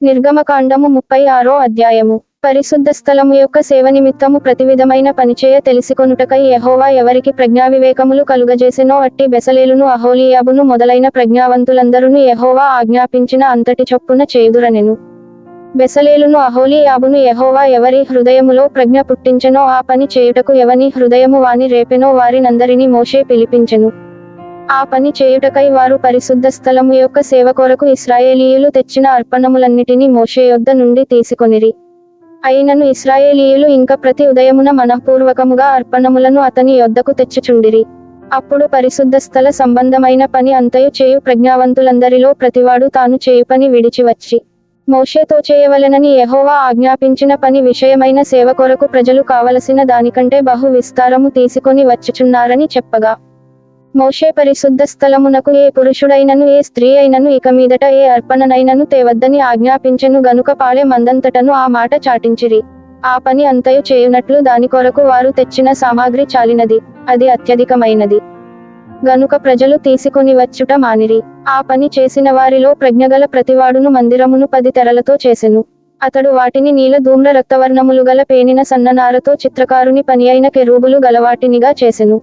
నిర్గమకాండము ముప్పై ఆరో అధ్యాయము. పరిశుద్ధ స్థలము యొక్క సేవ నిమిత్తము ప్రతి విధమైన పనిచేయ తెలిసికొనుటకై యహోవా ఎవరికి ప్రజ్ఞావివేకములు కలుగజేసినో అట్టి బెసలేలును అహోలియాబును మొదలైన ప్రజ్ఞావంతులందరును యహోవా ఆజ్ఞాపించిన అంతటి చొప్పున చేదురనెను బెసలేలును అహోలియాబును యహోవా ఎవరి హృదయములో ప్రజ్ఞ పుట్టించెనో ఆ పని చేయుటకు ఎవని హృదయము వాని రేపెనో వారినందరినీ మోషే పిలిపించెను. ఆ పని చేయుటకై వారు పరిశుద్ధ స్థలము యొక్క సేవ కొరకు ఇస్రాయేలీయులు తెచ్చిన అర్పణములన్నిటినీ మోషే యొద్ద నుండి తీసుకొనిరి. అయినను ఇస్రాయేలీయులు ఇంక ప్రతి ఉదయమున మనఃపూర్వకముగా అర్పణములను అతని యొద్దకు తెచ్చుచుండిరి. అప్పుడు పరిశుద్ధ స్థల సంబంధమైన పని అంతయు చేయు ప్రజ్ఞావంతులందరిలో ప్రతివాడు తాను చేయు పని విడిచి వచ్చి మోషేతో చేయవలెనని యహోవా ఆజ్ఞాపించిన పని విషయమైన సేవ కొరకు ప్రజలు కావలసిన దానికంటే బహు విస్తారము తీసుకొని వచ్చుచున్నారని చెప్పగా. మోషే పరిశుద్ధ స్థలమునకు ఏ పురుషుడైనను ఏ స్త్రీ అయినను ఇక మీదట ఏ అర్పణనైనను తేవద్దని ఆజ్ఞాపించెను గనుక పాలె మందంతటను ఆ మాట చాటించిరి. ఆ పని అంతయు చేయునట్లు దాని కొరకు వారు తెచ్చిన సామాగ్రి చాలినది అది అత్యధికమైనది. గనుక ప్రజలు తీసుకొని వచ్చుట మానిరి. ఆ పని చేసిన వారిలో ప్రజ్ఞగల ప్రతివాడును మందిరమును పది తెరలతో చేసెను. అతడు వాటిని నీల ధూమ్ర రక్తవర్ణములు గల పేనిన సన్ననారతో చిత్రకారుని పని అయిన కెరూబులు గలవాటినిగా చేసెను.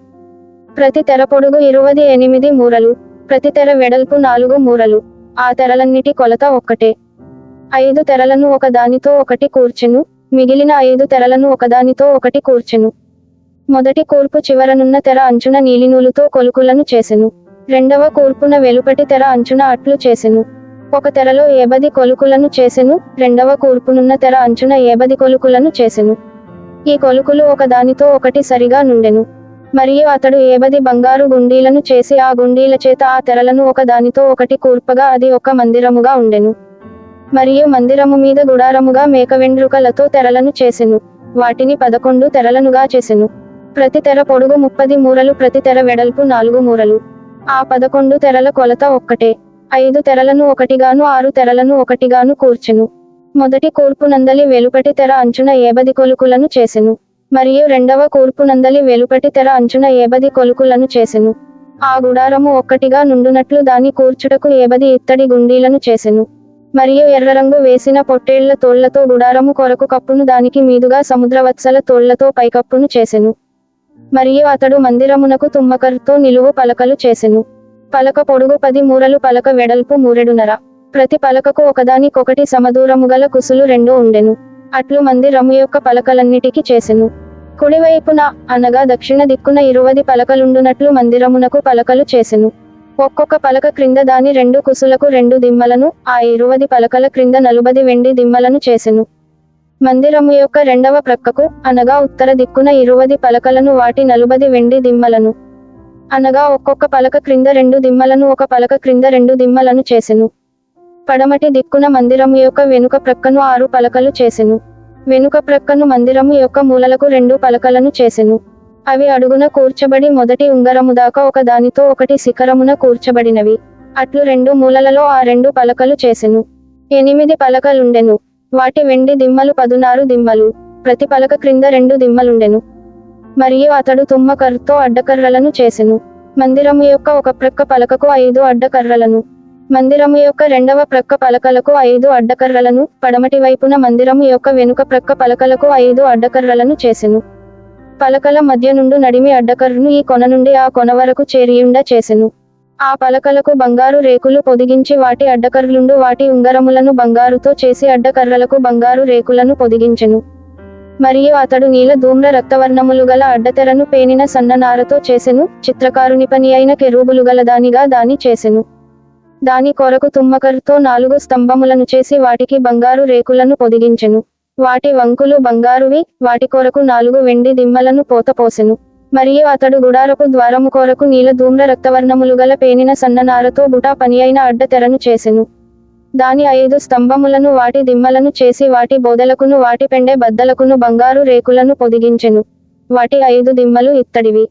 ప్రతి తెర పొడుగు ఇరువది ఎనిమిది మూరలు ప్రతి తెర వెడల్పు నాలుగు మూరలు. ఆ తెరలన్నిటి కొలత ఒక్కటే. ఐదు తెరలను ఒకదానితో ఒకటి కూర్చెను మిగిలిన ఐదు తెరలను ఒకదానితో ఒకటి కూర్చెను. మొదటి కూర్పు చివరనున్న తెర అంచున నీలినూలుతో కొలుకులను చేసెను. రెండవ కూర్పున వెలుపటి తెర అంచున అట్లు చేసెను. ఒక తెరలో ఏబది కొలుకులను చేసెను రెండవ కూర్పునున్న తెర అంచున ఏబది కొలుకులను చేసెను. ఈ కొలుకులు ఒకదానితో ఒకటి సరిగా నుండెను. మరియు అతడు ఏబది బంగారు గుండీలను చేసి ఆ గుండీల చేత ఆ తెరలను ఒక దానితో ఒకటి కూర్పగా అది ఒక మందిరముగా ఉండెను. మరియు మందిరము మీద గుడారముగా మేక వెండ్రుకలతో తెరలను చేసెను. వాటిని పదకొండు తెరలనుగా చేసెను. ప్రతి తెర పొడుగు ముప్పది మూరలు ప్రతి తెర వెడల్పు నాలుగు మూరలు. ఆ పదకొండు తెరల కొలత ఒక్కటే. ఐదు తెరలను ఒకటిగాను ఆరు తెరలను ఒకటిగాను కూర్చెను. మొదటి కూర్పు నందలి వెలుపటి తెర అంచున ఏబది కొలుకులను చేసెను. మరియు రెండవ కూర్పు నందలి వెలుపటి తెర అంచున ఏబది కొలుకులను చేసెను. ఆ గుడారము ఒక్కటిగా నుండునట్లు దాని కూర్చుటకు ఏబది ఇత్తడి గుండీలను చేసెను. మరియు ఎర్రరంగు వేసిన పొట్టేళ్ళ తోళ్ళతో గుడారము కొరకు కప్పును దానికి మీదుగా సముద్రవత్సల తోళ్ళతో పైకప్పును చేసెను. మరియు అతడు మందిరమునకు తుమ్మకర్తో నిలువు పలకలు చేసెను. పలక పొడుగు పది మూరలు పలక వెడల్పు మూరెడునర ప్రతి పలకకు ఒకదానికొకటి సమదూరము గల కుసులు రెండు ఉండెను. అట్లు మందిరము యొక్క పలకలన్నిటికీ చేసెను. కుడివైపున అనగా దక్షిణ దిక్కున ఇరువది పలకలుండునట్లు మందిరమునకు పలకలు చేసెను. ఒక్కొక్క పలక క్రింద దాని రెండు కుసులకు రెండు దిమ్మలను ఆ ఇరువది పలకల క్రింద నలుబది వెండి దిమ్మలను చేసెను. మందిరము యొక్క రెండవ ప్రక్కకు అనగా ఉత్తర దిక్కున ఇరువది పలకలను వాటి నలుబది వెండి దిమ్మలను. అనగా ఒక్కొక్క పలక క్రింద రెండు దిమ్మలను ఒక పలక క్రింద రెండు దిమ్మలను చేసెను. పడమటి దిక్కున మందిరము యొక్క వెనుక ప్రక్కను ఆరు పలకలు చేసెను. వెనుక ప్రక్కను మందిరము యొక్క మూలలకు రెండు పలకలను చేసెను. అవి అడుగున కూర్చబడి మొదటి ఉంగరము దాకా ఒక దానితో ఒకటి శిఖరమున కూర్చబడినవి. అట్లు రెండు మూలలలో ఆ రెండు పలకలు చేసెను. ఎనిమిది పలకలుండెను. వాటి వెండి దిమ్మలు పదునారు దిమ్మలు. ప్రతి పలక క్రింద రెండు దిమ్మలుండెను. మరియు అతడు తుమ్మకర్రతో అడ్డకర్రలను చేసెను. మందిరము యొక్క ఒక ప్రక్క పలకకు ఐదు అడ్డకర్రలను. మందిరము యొక్క రెండవ ప్రక్క పలకలకు ఐదు అడ్డకర్రలను పడమటి వైపున మందిరము యొక్క వెనుక ప్రక్క పలకలకు ఐదు అడ్డకర్రలను చేసెను. పలకల మధ్య నుండు నడిమి అడ్డకర్రును ఈ కొన నుండి ఆ కొన వరకు చేరియుండ చేసెను. ఆ పలకలకు బంగారు రేకులు పొదిగించి వాటి అడ్డకర్రులుండు వాటి ఉంగరములను బంగారుతో చేసి అడ్డకర్రలకు బంగారు రేకులను పొదిగించెను. మరియు అతడు నీల ధూమ్ర రక్తవర్ణములు గల అడ్డతెరను పేనిన సన్ననారతో చేసెను. చిత్రకారుని పని అయిన కెరూబులు గల దానిగా దాని చేసెను. దాని కొరకు తుమ్మకర్తో నాలుగు స్తంభములను చేసి వాటికి బంగారు రేకులను పొదిగించెను. వాటి వంకులు బంగారువి వాటి కొరకు నాలుగు వెండి దిమ్మలను పోతపోసెను మరియు అతడు గుడారపు ద్వారము కొరకు నీల ధూమ్ర రక్తవర్ణములు గల పేనిన సన్ననారతో బుటా పని అయిన అడ్డతెరను చేసెను. దాని ఐదు స్తంభములను వాటి దిమ్మలను చేసి వాటి బోదలకును వాటి పెండె బద్దలకును బంగారు రేకులను పొదిగించెను. వాటి ఐదు దిమ్మలు ఇత్తడివి.